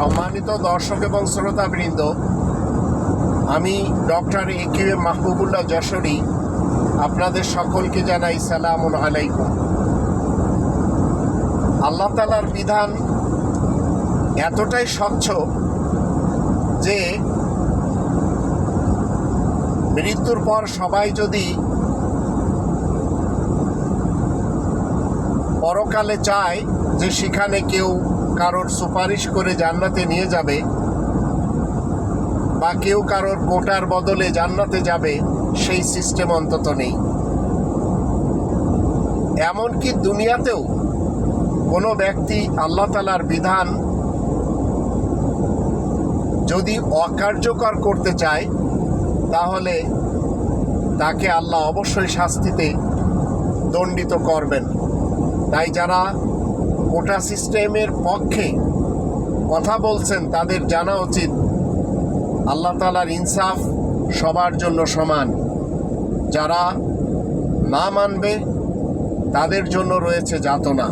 সম্মানিত দর্শক এবং শ্রোতাবৃন্দ, আমি doctor A Q M Mahbubullah Jashori আপনাদের সকলকে জানাই সালাম আলাইকুম। আল্লাহ তালার বিধান এতটাই স্বচ্ছ যে মৃত্যুর পর সবাই যদি পরকালে চায় যে সেখানে কেউ কারোর সুপারিশ করে জান্নাতে নিয়ে যাবে বা কেউ কারোর কোটার বদলে জান্নাতে যাবে, সেই সিস্টেম অন্তত নেই। এমনকি দুনিয়াতেও কোনো ব্যক্তি আল্লাহ তালার বিধান যদি অকার্যকর করতে চায়, তাহলে তাকে আল্লাহ অবশ্যই শাস্তিতে দণ্ডিত করবেন। তাই যারা কোটা সিস্টেমের পক্ষে কথা বলছেন, তাদের জানা উচিত। আল্লাহ তালার ইনসাফ সবার জন্য সমান। যারা না মানবে, তাদের জন্য রয়েছে যাতনা।